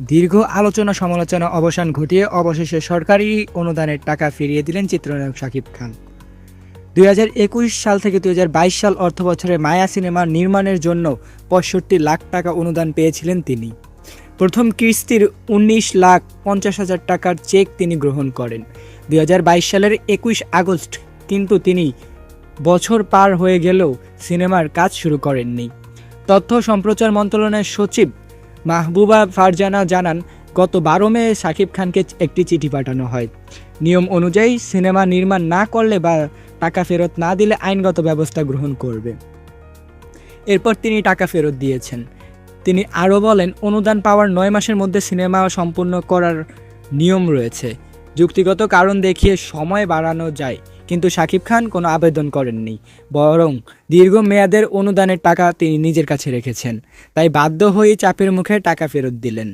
দীর্ঘ আলোচনা সমালোচনা অবসান ঘটিয়ে অবশেষে সরকারি অনুদানের টাকা ফিরিয়ে দিলেন চিত্রনায়ক শাকিব খান। দুই হাজার একুশ সাল থেকে দুই হাজার বাইশ সাল অর্থ বছরে মায়া সিনেমা নির্মাণের জন্য পঁয়ষট্টি লাখ টাকা অনুদান পেয়েছিলেন তিনি। প্রথম কিস্তির উনিশ লাখ পঞ্চাশ হাজার টাকার চেক তিনি গ্রহণ করেন। দুই হাজার বাইশ সালের একুশ আগস্ট কিন্তু তিনি বছর পার হয়ে গেলেও সিনেমার কাজ শুরু করেননি। তথ্য সম্প্রচার মন্ত্রণালয়ের সচিব মাহবুবা ফারজানা জানান, গত বারো মে শাকিব খানকে একটি চিঠি পাঠানো হয়। নিয়ম অনুযায়ী সিনেমা নির্মাণ না করলে বা টাকা ফেরত না দিলে আইনগত ব্যবস্থা গ্রহণ করবে। এরপর তিনি টাকা ফেরত দিয়েছেন। তিনি আরও বলেন, অনুদান পাওয়ার নয় মাসের মধ্যে সিনেমা সম্পূর্ণ করার নিয়ম রয়েছে। যুক্তিগত কারণ দেখিয়ে সময় বাড়ানো যায়। কিন্তু শাকিব খান কোনো আবেদন করেননি, বরং দীর্ঘ মেয়াদের অনুদানের টাকা তিনি নিজের কাছে রেখেছেন। তাই বাধ্য হয়ে চাপের মুখে টাকা ফেরত দিলেন।